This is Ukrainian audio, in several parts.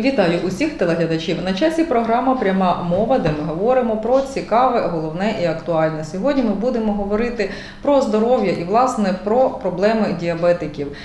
Вітаю усіх телеглядачів. На часі програма Пряма мова, де ми говоримо про цікаве, головне і актуальне. Сьогодні ми будемо говорити про здоров'я і власне про проблеми діабетиків.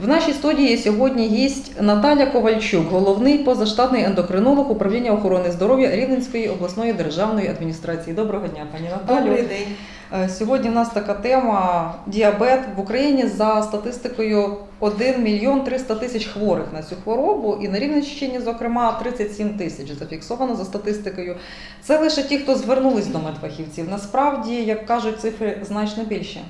В нашій студії сьогодні гість Наталя Ковальчук, головний позаштатний ендокринолог управління охорони здоров'я Рівненської обласної державної адміністрації. Доброго дня, пані Наталю. Добрий день. Е, Сьогодні в нас така тема діабет в Україні за статистикою 1 мільйон 300 тисяч хворих на цю хворобу, і на Рівненщині, зокрема, 37 тисяч зафіксовано за статистикою. Це лише ті, хто звернулись до медфахівців. Насправді, як кажуть, цифри значно більші.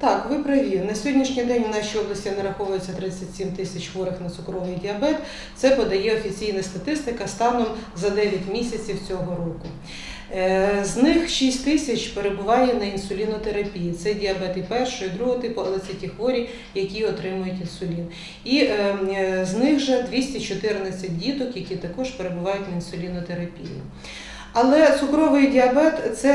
Так, ви праві. На сьогоднішній день в нашій області нараховується 37 тисяч хворих на цукровий діабет. Це подає офіційна статистика станом за 9 місяців цього року. Е, З них 6 тисяч перебуває на інсулінотерапії. Це діабет і першого, і другого типу, але це ті хворі, які отримують інсулін. І е, е, з них же 214 діток, які також перебувають на інсулінотерапії. Але цукровий діабет це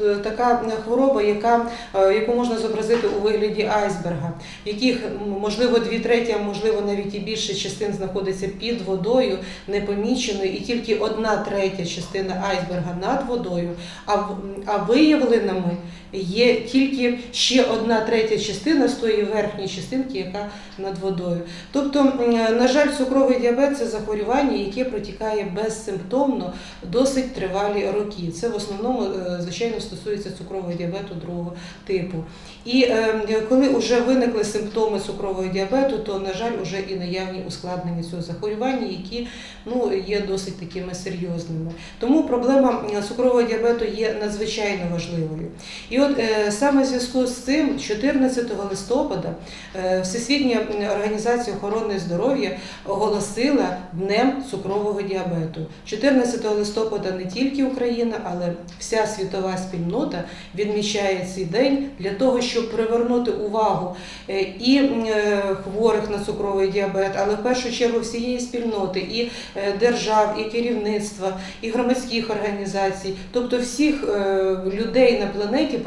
е, така хвороба, яка, е, яку можна зобразити у вигляді айсберга, яких можливо дві треті, а можливо навіть і більше частин знаходиться під водою, непоміченою, і тільки одна третя частина айсберга над водою. А виявленими є тільки ще одна третя частина з тої верхньої частинки, яка над водою. Тобто, на жаль, цукровий діабет це захворювання, яке протікає безсимптомно досить тривалі роки. Це в основному, е, звичайно, стосується цукрового діабету другого типу. І е, коли вже виникли симптоми цукрового діабету, то, на жаль, вже і наявні ускладнення цього захворювання, які ну, є досить такими серйозними. Тому проблема цукрового діабету є надзвичайно важливою. І от е, саме в зв'язку з цим, 14 листопада, е, Всесвітня організація охорони здоров'я оголосила Днем цукрового діабету. 14 листопада не тільки Україна, але вся світова спільнота відмічає цей день для того, щоб привернути увагу е, і хворих на цукровий діабет, але в першу чергу всієї спільноти, і держав, і керівництва, і громадських організацій, тобто всіх людей на планеті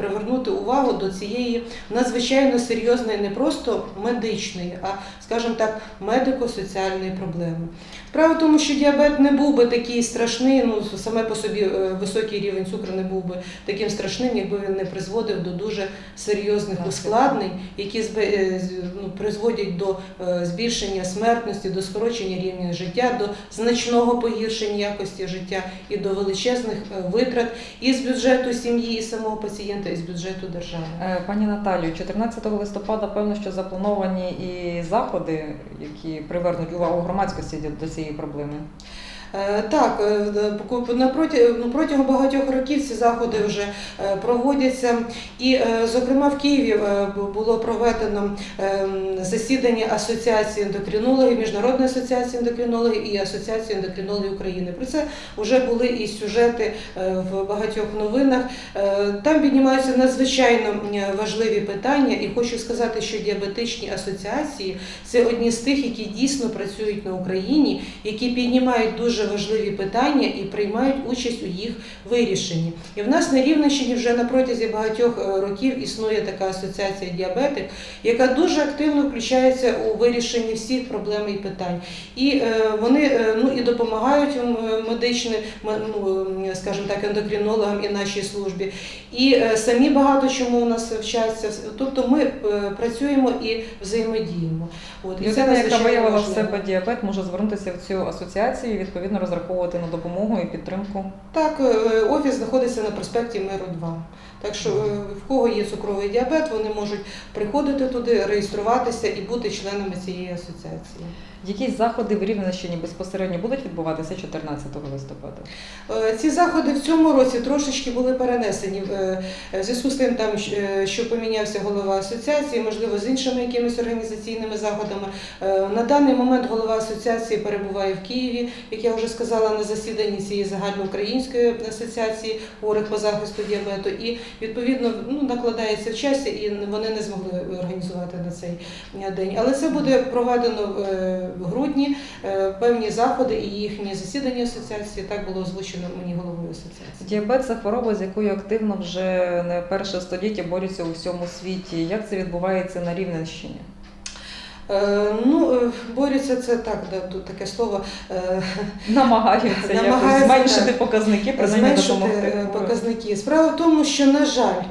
увагу до цієї надзвичайно серйозної, не просто медичної, а скажімо так, медико-соціальної проблеми. Справа в тому, що діабет не був би такий страшний, ну саме по собі е, високий рівень цукру не був би таким страшним, якби він не призводив до дуже серйозних ускладнень, які е, ну, призводять до е, збільшення смертності, до скорочення рівня життя, до значного погіршення якості життя і до величезних витрат і з бюджету сім'ї, і самого пацієнта, з бюджету держави. Е, Пані Наталію, 14 листопада, певно, що заплановані і заходи, які привернуть увагу громадськості до- до цієї проблеми. Е, Так, е, ну, протягом багатьох років ці заходи вже е, проводяться. І, зокрема, в Києві було проведено ем, засідання Асоціації ендокринологів, Міжнародної асоціації ендокринологів і Асоціації ендокринологів України. Про це вже були і сюжети в багатьох новинах. Там піднімаються надзвичайно важливі питання, і хочу сказати, що діабетичні асоціації це одні з тих, які дійсно працюють на Україні, які піднімають дуже важливі питання і приймають участь у їх вирішенні. І в нас на Рівненщині вже на протязі багатьох е, років існує така асоціація діабетик, яка дуже активно включається у вирішенні всіх проблем і питань. І е, вони е, ну і допомагають медичним, ну, скажімо так, ендокринологам і нашій службі. І самі багато чому у нас вчаться. Тобто ми працюємо і взаємодіємо. От, і це яка виявила в себе діабет, може звернутися в цю асоціацію і відповідно розраховувати на допомогу і підтримку. Так, е, офіс знаходиться на проспекті Миру 2. Так що е, в кого є цукровий діабет, вони можуть приходити туди, реєструватися і бути членами цієї асоціації. Якісь заходи в Рівненщині безпосередньо будуть відбуватися 14 листопада. Е, Ці заходи в цьому році трошечки були перенесені в зв'язку з тим, там, що помінявся голова асоціації, можливо, з іншими якимись організаційними заходами. На даний момент голова асоціації перебуває в Києві, як я вже сказала, на засіданні цієї загальноукраїнської асоціації хворих по захисту діабету. І відповідно ну, накладається в часі, і вони не змогли організувати на цей е, день. Але це буде проведено е, в грудні е, певні заходи і їхні засідання асоціації. Так було озвучено мені головою асоціації. Діабет це хвороба, з якою активно вже не перше століття борються у всьому світі. Як це відбувається на Рівненщині? Е, Ну, е, борються це так, да, тут таке слово. е, Намагаються, Намагаються, зменшити так. показники, принаймні зменшити допомогти. показники. Справа в тому, що, на жаль,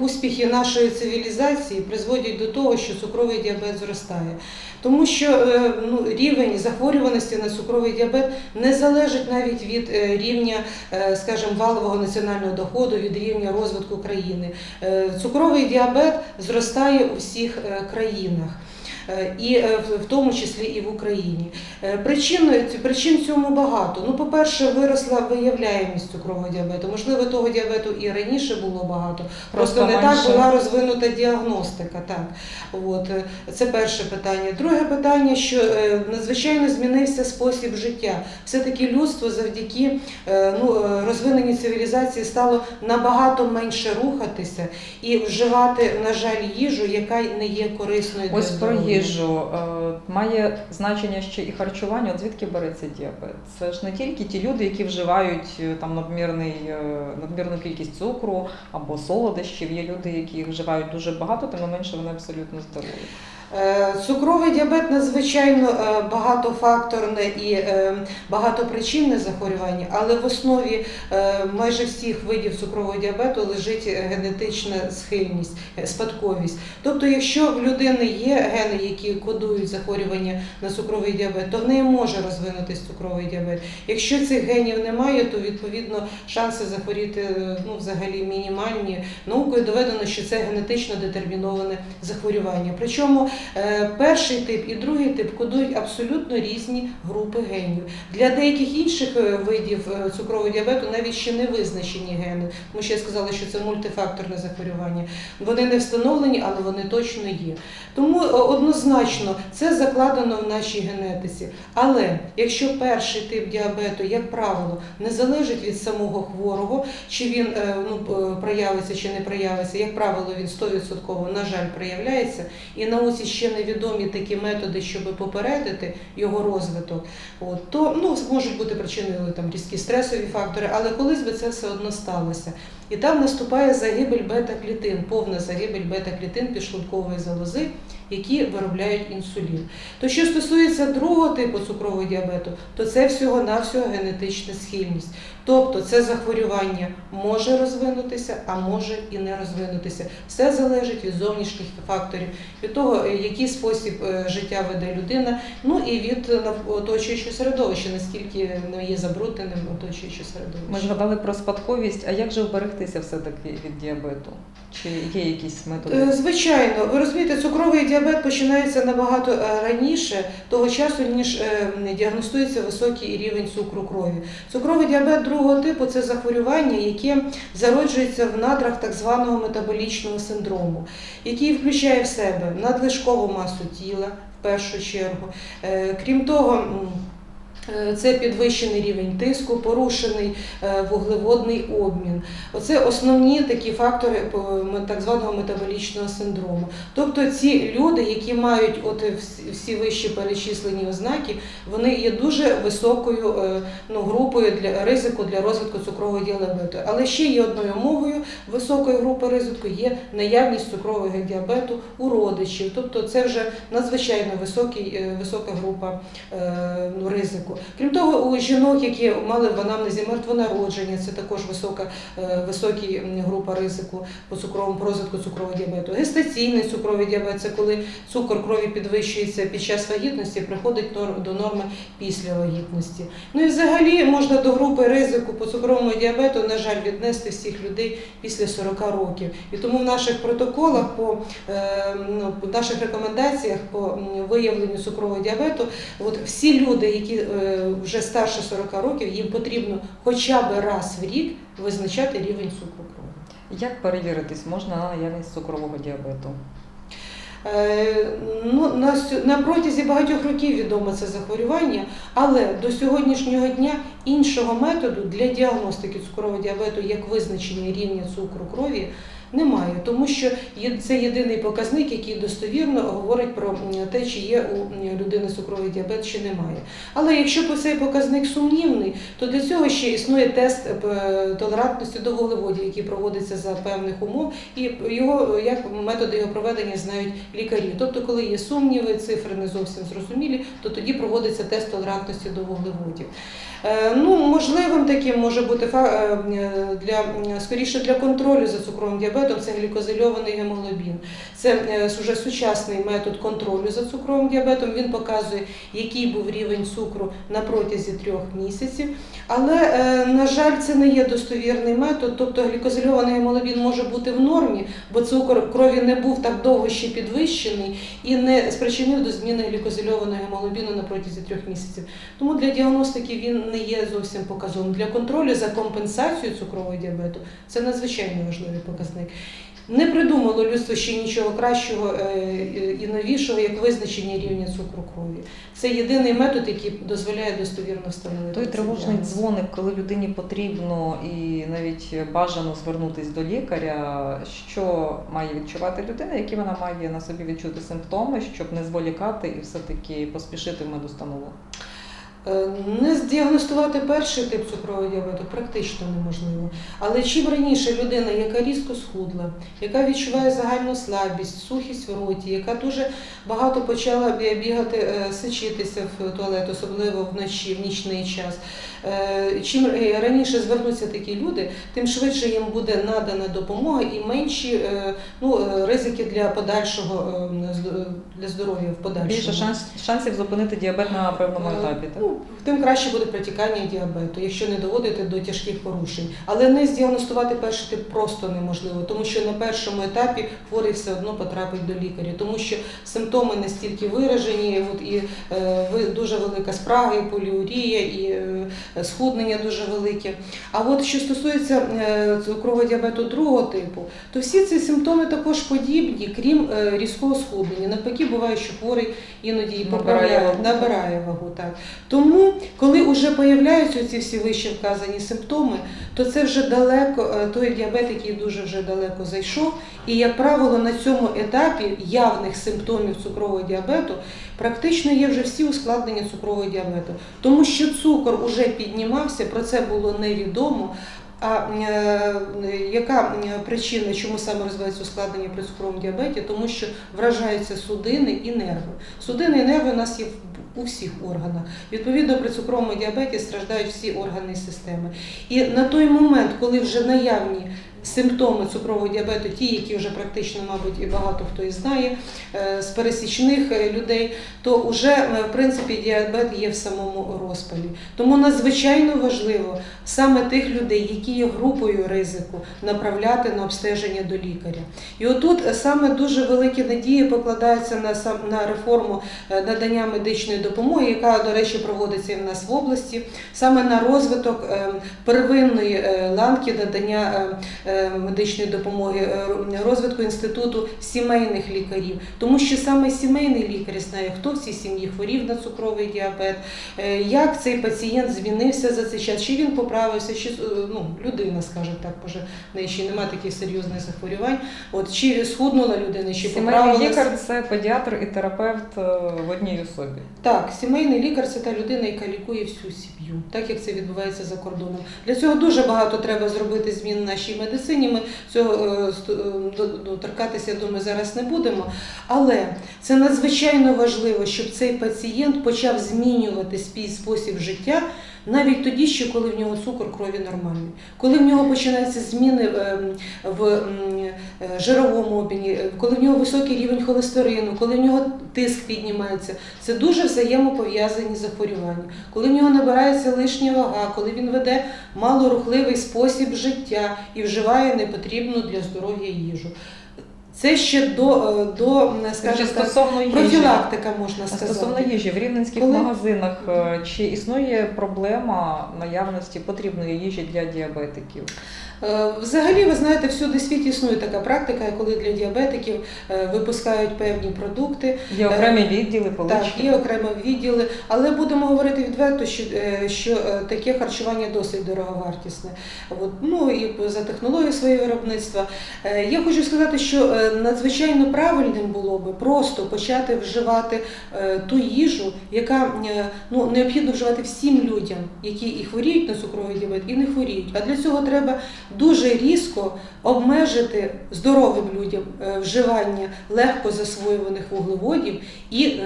успіхи нашої цивілізації призводять до того, що цукровий діабет зростає. Тому що ну, рівень захворюваності на цукровий діабет не залежить навіть від рівня, скажімо, валового національного доходу, від рівня розвитку країни. Цукровий діабет зростає у всіх країнах. Е, І е, в- тому числі і в Україні. Е, Причиною причин цьому багато. Ну, по-перше, виросла виявляємість цукрового діабету. Можливо, того діабету і раніше було багато. Просто, Просто не менше. так була розвинута діагностика. Так, от це перше питання. Друге питання, що надзвичайно змінився спосіб життя. Все-таки людство завдяки ну, розвиненій цивілізації стало набагато менше рухатися і вживати, на жаль, їжу, яка не є корисною для Ось про здоров'я. Їжу Е, має значення ще і харчування. От звідки береться діабет? Це ж не тільки ті люди, які вживають е, там надмірний, е, надмірну кількість цукру або солодощів. Є люди, які вживають дуже багато, тим не менше вони абсолютно здорові. Е, Цукровий діабет надзвичайно е, багатофакторне і е, багатопричинне захворювання, але в основі майже всіх видів цукрового діабету лежить генетична схильність, спадковість. Тобто, якщо в людини є гени, які кодують захворювання на цукровий діабет, то в неї може розвинутись цукровий діабет. Якщо цих генів немає, то відповідно шанси захворіти ну, взагалі мінімальні. Наукою доведено, що це генетично детерміноване захворювання. Причому Перший тип і другий тип кодують абсолютно різні групи генів. Для деяких інших е, видів е, цукрового діабету навіть ще не визначені гени. Тому що я сказала, що це мультифакторне захворювання. Вони не встановлені, але вони точно є. Тому е, однозначно це закладено в нашій генетиці. Але якщо перший тип діабету, як правило, не залежить від самого хворого, чи він е, ну, е, проявиться чи не проявиться, як правило, він 100% на жаль проявляється, і науці ще невідомі такі методи, щоб попередити його розвиток, от, то ну, можуть бути причиною там різкі стресові фактори, але колись би це все одно сталося. І там наступає загибель бета-клітин, повна загибель бета-клітин підшлункової залози, які виробляють інсулін. То що стосується другого типу цукрового діабету, то це всього-навсього генетична схильність. Тобто це захворювання може розвинутися, а може і не розвинутися. Все залежить від зовнішніх факторів, від того, е, який спосіб е, життя веде людина, ну і від е, оточуючого середовища, наскільки не є забрудненим оточуюче Ми згадали про спадковість. А як же вберегтися все-таки від діабету? Чи є якісь методи? Звичайно, ви розумієте, цукровий діабет починається набагато е, раніше того часу, ніж е, діагностується високий рівень цукру крові. Цукровий діабет другого типу це захворювання, яке зароджується в надрах так званого метаболічного синдрому, який включає в себе надлишкову масу тіла в першу чергу. Е, Крім того, це підвищений рівень тиску, порушений е, вуглеводний обмін. Оце основні такі фактори так званого метаболічного синдрому. Тобто ці люди, які мають от всі- вищі перечислені ознаки, вони є дуже високою е, ну, групою для ризику для розвитку цукрового діабету. Але ще є одною умовою високої групи ризику є наявність цукрового діабету у родичів. Тобто це вже надзвичайно високий, е, висока група е, ну, ризику. Крім того, у жінок, які мали в анамнезі мертвонародження, це також висока, е, високі група ризику по цукровому розвитку цукрового діабету. Гестаційний цукровий діабет це коли цукор крові підвищується під час вагітності, приходить до норми після вагітності. Ну і взагалі можна до групи ризику по цукровому діабету, на жаль, віднести всіх людей після 40 років. І тому в наших протоколах по е, ну, в наших рекомендаціях по виявленню цукрового діабету, от всі люди, які е, вже старше 40 років, їм потрібно хоча б раз в рік визначати рівень цукру крові. Як перевіритись можна на наявність цукрового діабету? Е, Ну, на, на протязі багатьох років відомо це захворювання, але до сьогоднішнього дня іншого методу для діагностики цукрового діабету як визначення рівня цукру крові Немає, тому що це єдиний показник, який достовірно говорить про те, чи є у людини цукровий діабет, чи немає. Але якщо цей показник сумнівний, то для цього ще існує тест е, толерантності до вуглеводів, який проводиться за певних умов, і його як методи його проведення знають лікарі. Тобто, коли є сумніви, цифри не зовсім зрозумілі, то тоді проводиться тест толерантності до вуглеводів. Е, Ну, можливим таким може бути е, для скоріше для контролю за цукровим діабетом. Це глікозильований гемоглобін. Це е, вже сучасний метод контролю за цукровим діабетом. Він показує, який був рівень цукру на протязі трьох місяців. Але, е, на жаль, це не є достовірний метод. Тобто глікозильований гемоглобін може бути в нормі, бо цукор крові не був так довго ще підвищений і не спричинив до зміни глікозильованого гемоглобіну на протязі трьох місяців. Тому для діагностики він не є зовсім показовим. Для контролю за компенсацією цукрового діабету це надзвичайно важливий показник. Не придумало людство ще нічого кращого е, і новішого, як визначення рівня цукру крові. Це єдиний метод, який дозволяє достовірно встановити. Той тривожний дзвоник, коли людині потрібно і навіть бажано звернутися до лікаря, що має відчувати людина, які вона має на собі відчути симптоми, щоб не зволікати і все-таки поспішити в медустанову. Е, Не здіагностувати перший тип цукрового діабету практично неможливо. Але чим раніше людина, яка різко схудла, яка відчуває загальну слабість, сухість в роті, яка дуже багато почала бігати, е, сичитися в туалет, особливо вночі, в нічний час. е, Чим раніше звернуться такі люди, тим швидше їм буде надана допомога і менші ну, ризики для подальшого е, для здоров'я в подальшому. Більше шанс, шансів зупинити діабет на певному етапі. Так? Ну, тим краще буде протікання діабету, якщо не доводити до тяжких порушень. Але не здіагностувати перший тип просто неможливо, тому що на першому етапі хворий все одно потрапить до лікаря, тому що симптоми настільки виражені, от і е, дуже велика спрага, і поліурія, і е, схуднення дуже велике. А от що стосується е, цукрового діабету другого типу, то всі ці симптоми також подібні, крім е, різкого схуднення. Навпаки, буває, що хворий іноді і Набирає поправляє, вагу. набирає вагу. Так. Тому, коли вже появляються ці всі вище вказані симптоми, то це вже далеко, е, той діабет, який дуже вже далеко зайшов. І, як правило, на цьому етапі явних симптомів цукрового діабету практично є вже всі ускладнення цукрового діабету. Тому що цукор уже піднімався, про це було невідомо. А е, яка причина, чому саме розвивається ускладнення при цукровому діабеті? Тому що вражаються судини і нерви. Судини і нерви у нас є у всіх органах. Відповідно, при цукровому діабеті страждають всі органи і системи. І на той момент, коли вже наявні симптоми цукрового діабету, ті, які вже практично, мабуть, і багато хто і знає е, з пересічних е, людей, то вже е, в принципі діабет є в самому розпалі. Тому надзвичайно важливо саме тих людей, які є групою ризику, направляти на обстеження до лікаря. І отут саме дуже великі надії покладаються на на реформу надання медичної допомоги, яка, до речі, проводиться і в нас в області, саме на розвиток е, первинної ланки надання е, е, медичної допомоги, е, розвитку інституту сімейних лікарів, тому що саме сімейний лікар знає, хто в цій сім'ї хворів на цукровий діабет, е, як цей пацієнт змінився за цей час, чи він поправився, чи е, ну, людина, скажімо так, може, в неї ще немає таких серйозних захворювань. От чи схуднула людина, чи Сімейний поправилася. лікар це педіатр і терапевт е, в одній особі. Так, сімейний лікар це та людина, яка лікує всю сім'ю, так як це відбувається за кордоном. Для цього дуже багато треба зробити змін в нашій медицині. Ми цього е, е, торкатися, я думаю, зараз не будемо. Але це надзвичайно важливо, щоб цей пацієнт почав змінювати свій спосіб життя. Навіть тоді, ще коли в нього цукор крові нормальний, коли в нього починаються зміни е, в е, жировому обміні, е, коли в нього високий рівень холестерину, коли в нього тиск піднімається, це дуже взаємопов'язані захворювання. Коли в нього набирається лишня вага, коли він веде малорухливий спосіб життя і вживає непотрібну для здоров'я їжу. Це ще до, е, до скажімо так, стосовно їжі. профілактика можна сказати. Стосовно їжі, в рівненських Коли- магазинах е, чи існує проблема наявності потрібної їжі для діабетиків? Е, Взагалі, ви знаєте, всюди в світі існує така практика, коли для діабетиків випускають певні продукти. Є окремі відділи, Так, полички. є окремо відділи, але будемо говорити відверто, що, що таке харчування досить дороговартісне. От, ну і за технологією своєї виробництва. Я хочу сказати, що надзвичайно правильним було би просто почати вживати е, ту їжу, яка е, ну, необхідно вживати всім людям, які і хворіють на цукровий діабет, і не хворіють. А для цього треба дуже різко обмежити здоровим людям е, вживання легко засвоюваних вуглеводів і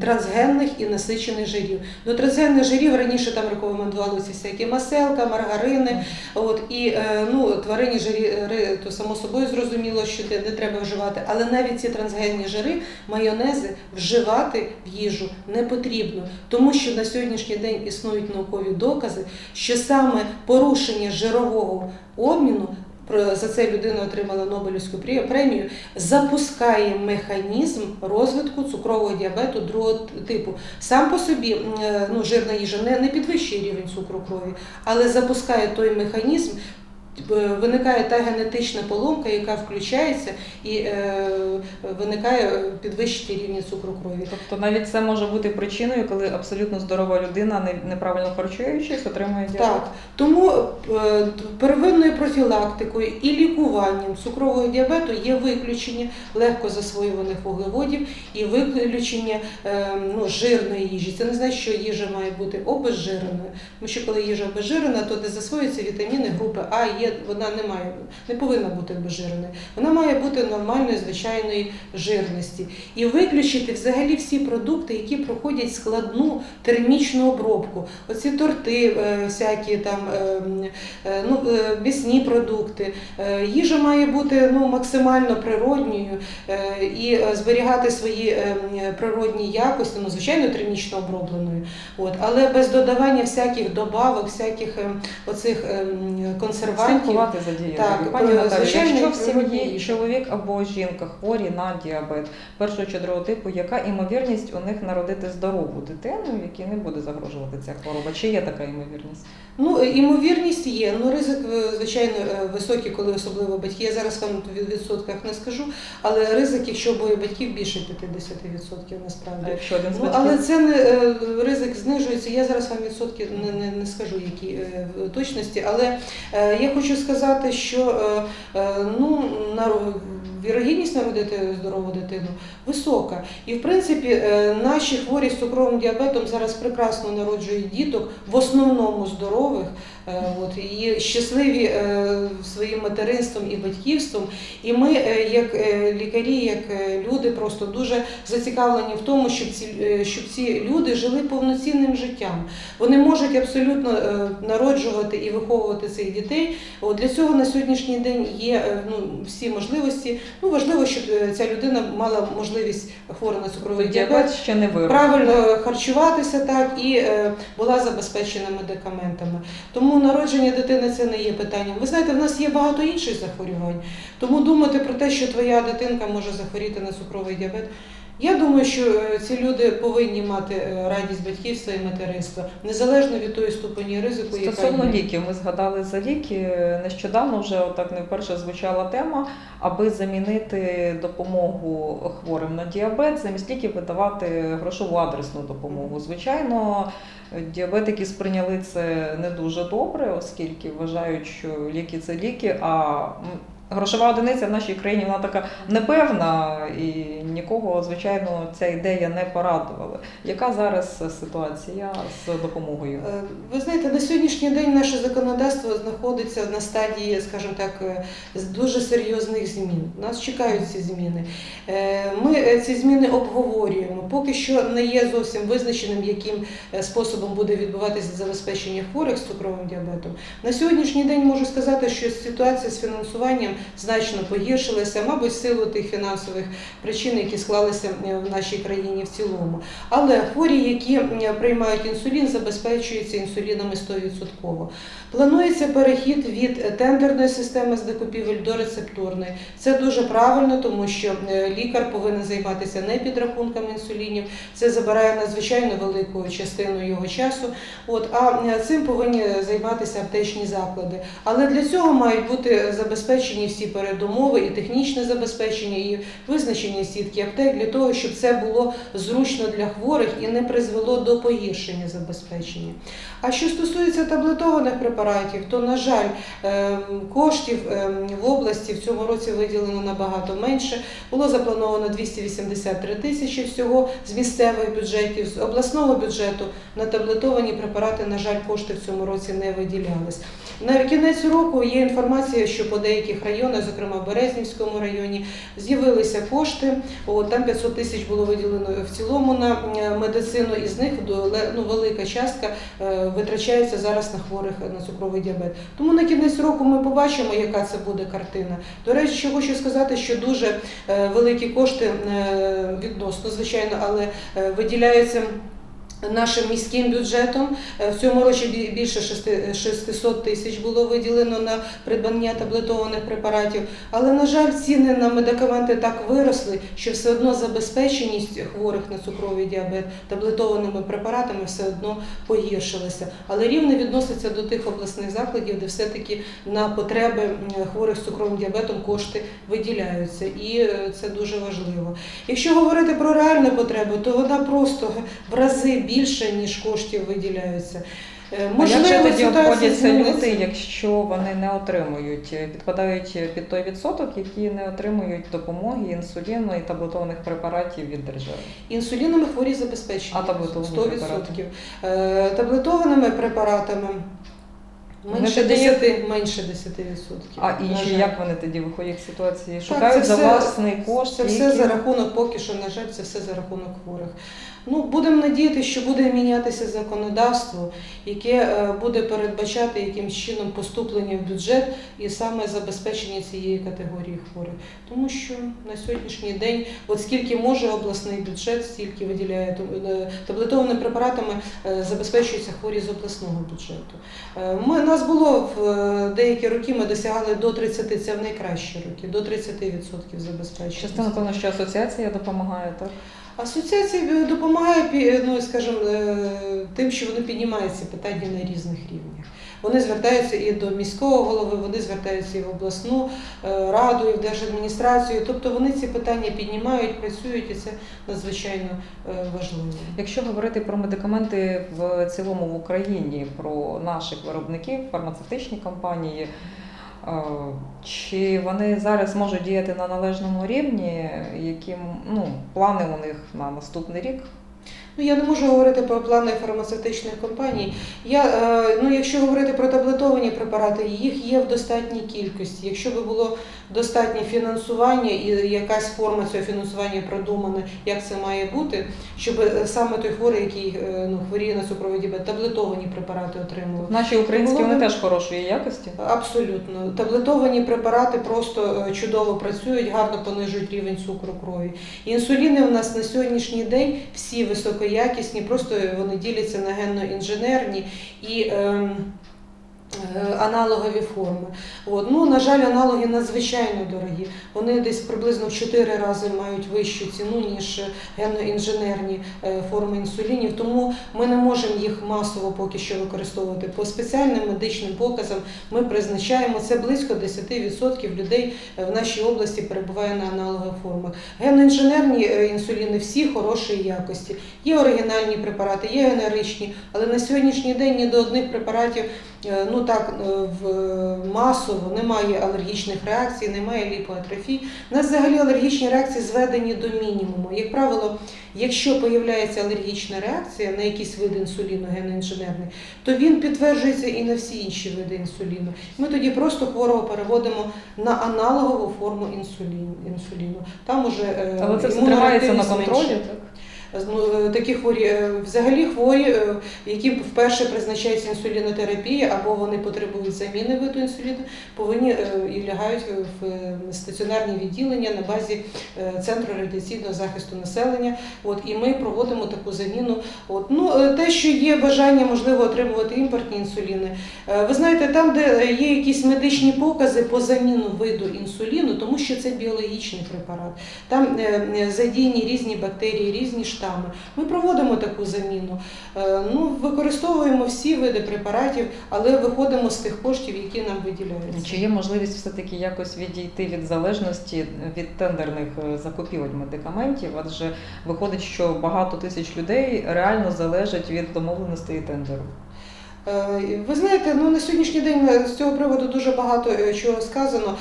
трансгенних і насичених жирів. До трансгенних жирів раніше там рекомендувалися всякі маселка, маргарини. От і ну тваринні жири, то само собою зрозуміло, що не, не вживати. Але навіть ці трансгенні жири, майонези вживати в їжу не потрібно, тому що на сьогоднішній день існують наукові докази, що саме порушення жирового обміну. За це людина отримала Нобелівську премію, запускає механізм розвитку цукрового діабету другого типу. Сам по собі е, ну, жирна їжа не, не підвищує рівень цукру крові, але запускає той механізм, виникає та генетична поломка, яка включається і е, виникає е, підвищення рівня цукру крові. Тобто навіть це може бути причиною, коли абсолютно здорова людина, неправильно харчуючись, отримує діабет. Так, тому е, первинною профілактикою і лікуванням цукрового діабету є виключення легко засвоюваних вуглеводів і виключення е, ну, жирної їжі. Це не значить, що їжа має бути обезжиреною. Тому що коли їжа обезжирена, то де засвоюються вітаміни групи А, є, вона не має, не повинна бути обезжиреною. Вона має бути нормальної звичайної жирності. І виключити взагалі всі продукти, які проходять складну термічну обробку. Оці торти, е, всякі там е, е, ну, м'ясні продукти. Їжа має бути ну, максимально природньою і зберігати свої природні якості, ну, звичайно, термічно обробленою. От, але без додавання всяких добавок, всяких оцих консервантів. Слідкувати за дією. Так, Пані Наталі, якщо в сім'ї чоловік або жінка хворі на діабет першого чи другого типу, яка імовірність у них народити здорову дитину, якій не буде загрожувати ця хвороба? Чи є така імовірність? Ну, е, імовірність є. Ну, ризик, е, звичайно, е, високий, коли особливо батьки. Я зараз вам в відсотках не скажу, але ризик, якщо обоє батьків, більше 50% А насправді. якщо один з Ну, батьків? але це не ризик знижується. Я зараз вам відсотки не, не, не скажу, які в точності, але я хочу сказати, що е, е, ну, вірогідність народити здорову дитину висока. І в принципі е, наші хворі з цукровим діабетом зараз прекрасно народжують діток, в основному здорових. е, От, і щасливі е, своїм материнством і батьківством. І ми, як лікарі, як люди, просто дуже зацікавлені в тому, щоб ці, щоб ці люди жили повноцінним життям. Вони можуть абсолютно народжувати і виховувати цих дітей. От для цього на сьогоднішній день є ну, всі можливості. Ну важливо, щоб е, ця людина мала можливість хвора на цукровий діабет. діабет ще не вирок. Правильно харчуватися так і е, була забезпечена медикаментами. Тому народження дитини це не є питанням. Ви знаєте, в нас є багато інших захворювань. Тому думати про те, що твоя дитинка може захворіти на цукровий діабет. Я думаю, що е, ці люди повинні мати е, радість батьківства і материнства, незалежно від тої ступені ризику, яка Стосовно є. ліків, ми згадали за ліки. Нещодавно вже отак не вперше звучала тема, аби замінити допомогу хворим на діабет, замість ліків видавати грошову адресну допомогу. Звичайно, діабетики сприйняли це не дуже добре, оскільки вважають, що ліки це ліки. А грошова одиниця в нашій країні вона така непевна, і нікого, звичайно, ця ідея не порадувала. Яка зараз ситуація з допомогою? Е, Ви знаєте, на сьогоднішній день наше законодавство знаходиться на стадії, скажімо так, е, дуже серйозних змін. Нас чекають ці зміни. Е, Ми ці зміни обговорюємо. Поки що не є зовсім визначеним, яким способом буде відбуватися забезпечення хворих з цукровим діабетом. На сьогоднішній день можу сказати, що ситуація з фінансуванням значно погіршилися, мабуть, в силу тих фінансових причин, які склалися е, в нашій країні в цілому. Але хворі, які приймають інсулін, забезпечуються інсулінами 100%. Планується перехід від тендерної системи з закупівель до рецептурної. Це дуже правильно, тому що е, лікар повинен займатися не підрахунком інсулінів. Це забирає надзвичайно велику частину його часу. От а е, цим повинні займатися аптечні заклади. Але для цього мають бути забезпечені всі передумови, і технічне забезпечення, і визначення сітки аптек для того, щоб це було зручно для хворих і не призвело до погіршення забезпечення. А що стосується таблетованих препаратів, то на жаль, ем, коштів ем, в області в цьому році виділено набагато менше. Було заплановано 283 тисячі всього з місцевих бюджетів, з обласного бюджету на таблетовані препарати, на жаль, кошти в цьому році не виділялись. На кінець року є інформація, що по деяких районах, зокрема в Березнівському районі, з'явилися кошти. От, там 500 тисяч було виділено в цілому на е, медицину, і з них ну, велика частка е, витрачається зараз на хворих на цукровий діабет. Тому на кінець року ми побачимо, яка це буде картина. До речі, хочу сказати, що дуже е, великі кошти відносно, звичайно, але виділяються. Нашим міським бюджетом Е, в цьому році більше шести- 600 тисяч було виділено на придбання таблетованих препаратів. Але на жаль, ціни на медикаменти так виросли, що все одно забезпеченість хворих на цукровий діабет таблетованими препаратами все одно погіршилася. Але рівно відноситься до тих обласних закладів, де все-таки на потреби хворих з цукровим діабетом кошти виділяються, і е, це дуже важливо. Якщо говорити про реальну потребу, то вона просто в рази більше ніж коштів виділяються. Е, А як же тоді обходяться люди, якщо вони не отримують, е, підпадають під той відсоток, які не отримують допомоги інсуліну і таблетованих препаратів від держави? Інсулінами хворі забезпечені А таблетовані 100%. препарати? Е, Таблетованими препаратами менше тоді- 10%. Менше 10%. А інші як вони тоді виходять з ситуації? Так, Шукають це за все- власний кошт. Це ліки? все за рахунок, поки що, на жаль, це все за рахунок хворих. Ну, будемо надіятися, що буде мінятися законодавство, яке е, буде передбачати якимсь чином поступлення в бюджет і саме забезпечення цієї категорії хворих. Тому що на сьогоднішній день, от скільки може обласний бюджет, стільки виділяє е, таблетованими препаратами е, забезпечуються хворі з обласного бюджету. Ми нас було в деякі роки. Ми досягали до 30, це в найкращі роки, до 30% забезпечення. Частина, певно, що асоціація допомагає, так? Асоціація е, допомагає ну, скажімо, е, тим, що вони піднімають ці питання на різних рівнях. Вони звертаються і до міського голови, вони звертаються і в обласну е, раду, і в держадміністрацію. Тобто вони ці питання піднімають, працюють, і це надзвичайно е, важливо. Якщо говорити про медикаменти в цілому в Україні, про наших виробників, фармацевтичні компанії, е, чи вони зараз можуть діяти на належному рівні? Які ну, плани у них на наступний рік? Ну, я не можу говорити про плани фармацевтичних компаній. Я, е, ну, якщо говорити про таблетовані препарати, їх є в достатній кількості. Якщо би було достатнє фінансування і якась форма цього фінансування продумана, як це має бути, щоб е, саме той хворий, який е, ну, хворіє на діабет, таблетовані препарати отримував. Наші українські Було вони теж хорошої якості. Абсолютно. Таблетовані препарати просто чудово працюють, гарно понижують рівень цукру крові. Інсуліни у нас на сьогоднішній день всі високоякісні, просто вони діляться на генно-інженерні. І е, аналогові форми. От. Ну, на жаль, аналоги надзвичайно дорогі. Вони десь приблизно в 4 рази мають вищу ціну, ніж генно-інженерні е, форми інсулінів. Тому ми не можемо їх масово поки що використовувати. По спеціальним медичним показам ми призначаємо це близько 10% людей е, в нашій області перебуває на аналогових формах. Генно-інженерні е, інсуліни всі хорошої якості. Є оригінальні препарати, є генеричні, але на сьогоднішній день ні до одних препаратів е, ну так е, в масово немає алергічних реакцій, немає ліпоатрофії. У нас взагалі алергічні реакції зведені до мінімуму. Як правило, якщо появляється алергічна реакція на якийсь вид інсуліну геноінженерний, то він підтверджується і на всі інші види інсуліну. Ми тоді просто хворого переводимо на аналогову форму інсуліну. інсуліну. Там уже е, Але це все тримається на контролі, так? Ну, е, такі хворі, е, взагалі хворі, е, яким вперше призначається інсулінотерапія або вони потребують заміни виду інсуліну, повинні і лягають в стаціонарні відділення на базі центру радіаційного захисту населення. От і ми проводимо таку заміну. От ну те, що є бажання, можливо, отримувати імпортні інсуліни. Ви знаєте, там, де є якісь медичні покази по заміну виду інсуліну, тому що це біологічний препарат. Там задіяні різні бактерії, різні штами. Ми проводимо таку заміну. Е, Ну, використовуємо всі види препаратів, але виходимо з тих коштів, які нам виділяються. Чи є можливість все-таки якось відійти від залежності від тендерних е, закупівель медикаментів? Адже виходить, що багато тисяч людей реально залежать від домовленостей тендеру. Е, Ви знаєте, ну на сьогоднішній день е, з цього приводу дуже багато е, чого сказано.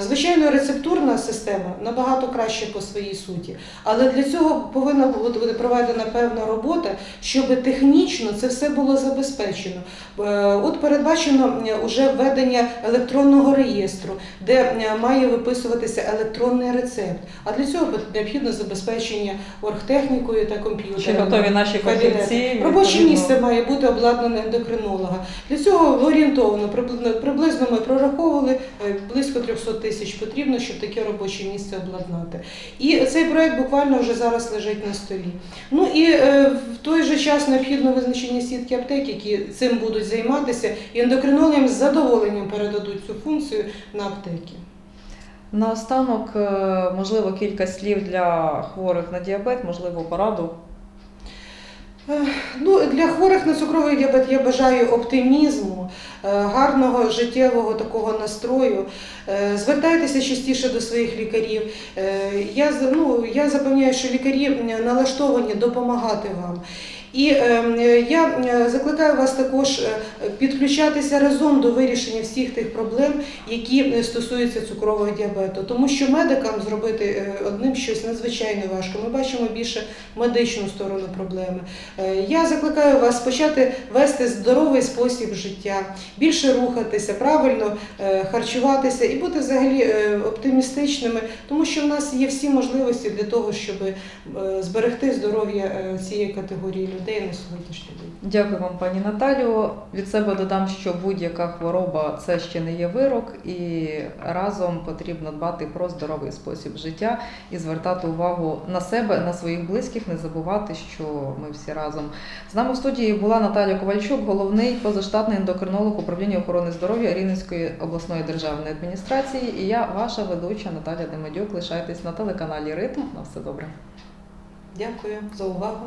Звичайно, рецептурна система набагато краще по своїй суті, але для цього повинна бути проведена певна робота, щоб технічно це все було забезпечено. От передбачено вже введення електронного реєстру, де має виписуватися електронний рецепт. А для цього необхідно забезпечення оргтехнікою та Чи готові наші фахівці? Робоче місце має бути обладнане ендокринолога. Для цього орієнтовно приблизно, приблизно ми прораховували е, близько 300 тисяч потрібно, щоб таке робоче місце обладнати. І цей проект буквально вже зараз лежить на столі. Ну і е, в той же час необхідно визначення сітки аптек, які цим будуть займатися, і ендокринологам з задоволенням передадуть цю функцію на аптеки. Наостанок, е, можливо, кілька слів для хворих на діабет, можливо, пораду. Ну, для хворих на цукровий діабет я бажаю оптимізму, е, гарного життєвого такого настрою. Е, Звертайтеся частіше до своїх лікарів. Е, Я, ну, я запевняю, що лікарі налаштовані допомагати вам. І е, я е, закликаю вас також е, підключатися разом до вирішення всіх тих проблем, які стосуються цукрового діабету, тому що медикам зробити одним щось надзвичайно важко. Ми бачимо більше медичну сторону проблеми. Я закликаю вас почати вести здоровий спосіб життя, більше рухатися, правильно харчуватися і бути взагалі оптимістичними, тому що в нас є всі можливості для того, щоб зберегти здоров'я цієї категорії людей на сьогоднішній день. Дякую вам, пані Наталію. Від себе додам, що будь-яка хвороба це ще не є вирок, і разом потрібно дбати про здоровий спосіб життя і звертати увагу на себе, на своїх близьких, не забувати, що ми всі разом. З нами в студії була Наталя Ковальчук, головний позаштатний ендокринолог управління охорони здоров'я Рівненської обласної державної адміністрації. І я, ваша ведуча Наталя Демедюк. Лишайтесь на телеканалі Ритм. На все добре. Дякую за увагу.